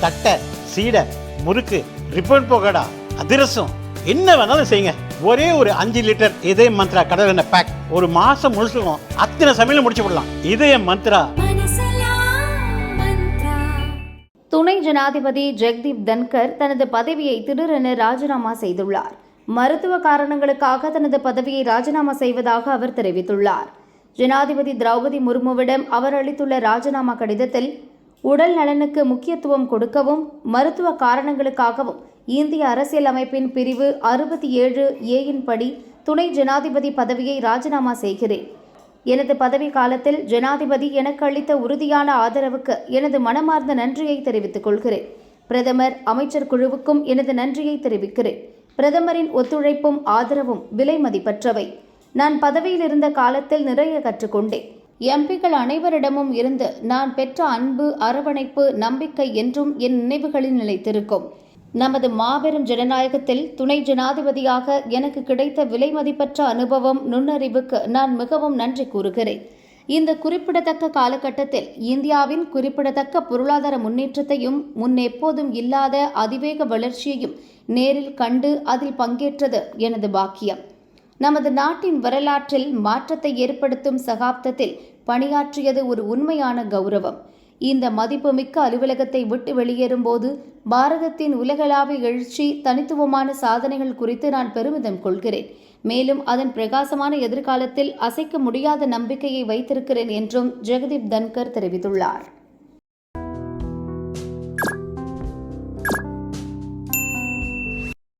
தட்டை சீடை முறுக்கு ரிப்பன் போகடா அதிரசம் என்ன வேணாலும் செய்யுங்க. ஒரே ஒரு அஞ்சு லிட்டர் இதய மந்த்ரா கடல் எண்ணெய் பேக் ஒரு மாசம் முழுசுக்கும் அத்தனை சமையலும் முடிச்சு விடலாம். இதய மந்த்ரா. துணை ஜனாதிபதி ஜெக்தீப் தன்கர் தனது பதவியை திடீரென ராஜினாமா செய்துள்ளார். மருத்துவ காரணங்களுக்காக தனது பதவியை ராஜினாமா செய்வதாக அவர் தெரிவித்துள்ளார். ஜனாதிபதி திரௌபதி முர்முவிடம் அவர் அளித்துள்ள ராஜினாமா கடிதத்தில் உடல் நலனுக்கு முக்கியத்துவம் கொடுக்கவும் மருத்துவ காரணங்களுக்காகவும் இந்திய அரசியல் அமைப்பின் பிரிவு அறுபத்தி ஏழு ஏயின் படி துணை ஜனாதிபதி பதவியை ராஜினாமா செய்கிறேன். எனது பதவி காலத்தில் ஜனாதிபதி எனக்கு அளித்த உறுதியான ஆதரவுக்கு எனது மனமார்ந்த நன்றியை தெரிவித்துக் கொள்கிறேன். பிரதமர் அமைச்சர் குழுவுக்கும் எனது நன்றியை தெரிவிக்கிறேன். பிரதமரின் ஒத்துழைப்பும் ஆதரவும் விலை மதிப்பற்றவை. நான் பதவியில் இருந்த காலத்தில் நிறைய கற்றுக்கொண்டேன். எம்பிக்கள் அனைவரிடமும் இருந்து நான் பெற்ற அன்பு அரவணைப்பு நம்பிக்கை என்றும் என் நினைவுகளில் நிலைத்திருக்கும். நமது மாபெரும் ஜனநாயகத்தில் துணை ஜனாதிபதியாக எனக்கு கிடைத்த விலை மதிப்பற்ற அனுபவம் நுண்ணறிவுக்கு நான் மிகவும் நன்றி கூறுகிறேன். இந்த குறிப்பிடத்தக்க காலகட்டத்தில் இந்தியாவின் குறிப்பிடத்தக்க பொருளாதார முன்னேற்றத்தையும் முன்னெப்போதும் இல்லாத அதிவேக வளர்ச்சியையும் நேரில் கண்டு அதில் பங்கேற்றது எனது பாக்கியம். நமது நாட்டின் வரலாற்றில் மாற்றத்தை ஏற்படுத்தும் சகாப்தத்தில் பணியாற்றியது ஒரு உண்மையான கௌரவம். இந்த மதிப்புமிக்க அலுவலகத்தை விட்டு வெளியேறும்போது பாரதத்தின் உலகளாவிய எழுச்சி தனித்துவமான சாதனைகள் குறித்து நான் பெருமிதம் கொள்கிறேன். மேலும் அதன் பிரகாசமான எதிர்காலத்தில் அசைக்க முடியாத நம்பிக்கையை வைத்திருக்கிறேன் என்றும் ஜெகதீப் தன்கர் தெரிவித்துள்ளார்.